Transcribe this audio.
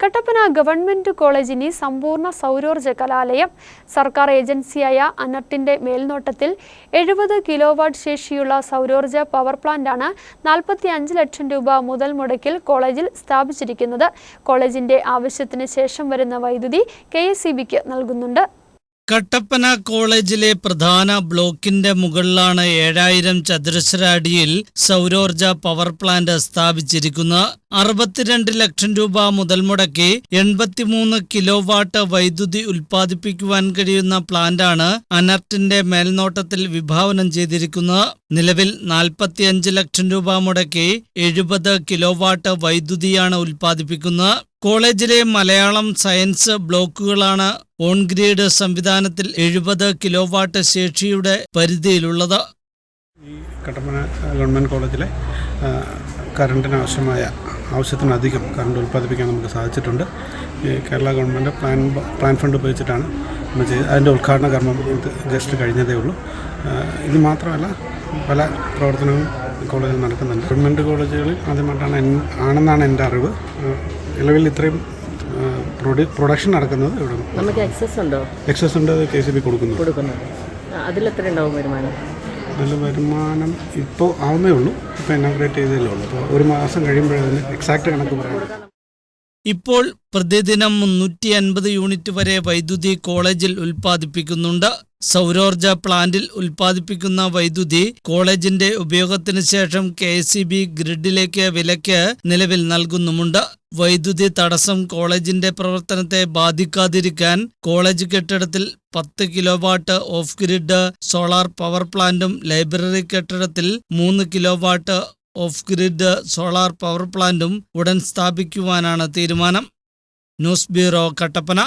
Kattappana government കോളേജിന് സമ്പൂർണ സൗരോർജ കലാലയം സർക്കാർ ഏജൻസിയായ അനർട്ടിന്റെ മേൽനോട്ടത്തിൽ എഴുപത് കിലോവാട്ട് ശേഷിയുള്ള സൗരോർജ പവർ പ്ലാന്റാണ് നാൽപ്പത്തി അഞ്ച് ലക്ഷം രൂപ മുതൽ മുടക്കിൽ കോളേജിൽ സ്ഥാപിച്ചിരിക്കുന്നത്. കോളേജിന്റെ ആവശ്യത്തിന് ശേഷം വരുന്ന വൈദ്യുതി കെ നൽകുന്നുണ്ട്. കട്ടപ്പന കോളേജിലെ പ്രധാന ബ്ലോക്കിന്റെ മുകളിലാണ് ഏഴായിരം ചതുരശ്ര അടിയിൽ സൗരോർജ പവർ പ്ലാന്റ് സ്ഥാപിച്ചിരിക്കുന്നത് അറുപത്തിരണ്ട് ലക്ഷം രൂപ മുതൽ മുടക്കി എൺപത്തിമൂന്ന് കിലോ വാട്ട് വൈദ്യുതി ഉൽപ്പാദിപ്പിക്കുവാൻ കഴിയുന്ന പ്ലാന്റാണ് അനർട്ടിന്റെ മേൽനോട്ടത്തിൽ വിഭാവനം ചെയ്തിരിക്കുന്നത് നിലവിൽ നാൽപ്പത്തിയഞ്ച് ലക്ഷം രൂപ മുടക്കി എഴുപത് കിലോ വാട്ട് വൈദ്യുതിയാണ് ഉൽപ്പാദിപ്പിക്കുന്നത് കോളേജിലെ മലയാളം സയൻസ് ബ്ലോക്കുകളാണ് ഓൺ ഗ്രീഡ് സംവിധാനത്തിൽ എഴുപത് കിലോ വാട്ട് ശേഷിയുടെ പരിധിയിലുള്ളത്. ഈ കട്ടപ്പന ഗവൺമെന്റ് കോളേജിലെ കറണ്ടിന് ആവശ്യമായ ആവശ്യത്തിനധികം കറണ്ട് ഉൽപ്പാദിപ്പിക്കാൻ നമുക്ക് സാധിച്ചിട്ടുണ്ട്. Kerala government plan plan fund ഉപയോഗിച്ചിട്ടാണ് നമ്മൾ ചെയ്ത് അതിന്റെ ഉദ്ഘാടന കർമ്മം ഇത് ജസ്റ്റ് കഴിഞ്ഞതേ ഉള്ളൂ. ഇത് മാത്രമല്ല പല പ്രവർത്തനവും കോളേജിൽ നടക്കുന്നുണ്ട്. ഗവൺമെന്റ് കോളേജുകളിൽ ആദ്യമായിട്ടാണ് ആണെന്നാണ് എന്റെ അറിവ്. നിലവിൽ ഇത്രയും പ്രൊഡക്ഷൻ നടക്കുന്നത് ഇവിടെ നമുക്ക് എക്സസ് ഉണ്ടോ? എക്സസ് ഉണ്ട് കെ സി ബി കൊടുക്കുന്നു കൊടുക്കുന്നത് അതിലെത്ര ഉണ്ടാവും വരുമാനം? നല്ല വരുമാനം ഇപ്പോൾ ആവുന്നേ ഉള്ളൂ. ഇപ്പോൾ ഇനാഗ്രേറ്റ് ചെയ്തതേ ഉള്ളൂ. അപ്പോൾ ഒരു മാസം കഴിയുമ്പോഴതിന് എക്സാക്റ്റ് കണക്ക് പറയാം. ഇപ്പോൾ പ്രതിദിനം മുന്നൂറ്റി അൻപത് യൂണിറ്റ് വരെ വൈദ്യുതി കോളേജിൽ ഉൽപ്പാദിപ്പിക്കുന്നുണ്ട്. സൗരോർജ പ്ലാന്റിൽ ഉൽപ്പാദിപ്പിക്കുന്ന വൈദ്യുതി കോളേജിന്റെ ഉപയോഗത്തിന് ശേഷം കെ ഗ്രിഡിലേക്ക് വിലയ്ക്ക് നിലവിൽ നൽകുന്നുമുണ്ട്. വൈദ്യുതി തടസ്സം കോളേജിന്റെ പ്രവർത്തനത്തെ ബാധിക്കാതിരിക്കാൻ കോളേജ് കെട്ടിടത്തിൽ പത്ത് kilowatt off grid solar power പ്ലാന്റും ലൈബ്രറി കെട്ടിടത്തിൽ മൂന്ന് kilowatt off grid solar power പ്ലാന്റും ഉടൻ സ്ഥാപിക്കുവാനാണ് തീരുമാനം. News bureau Kattappana.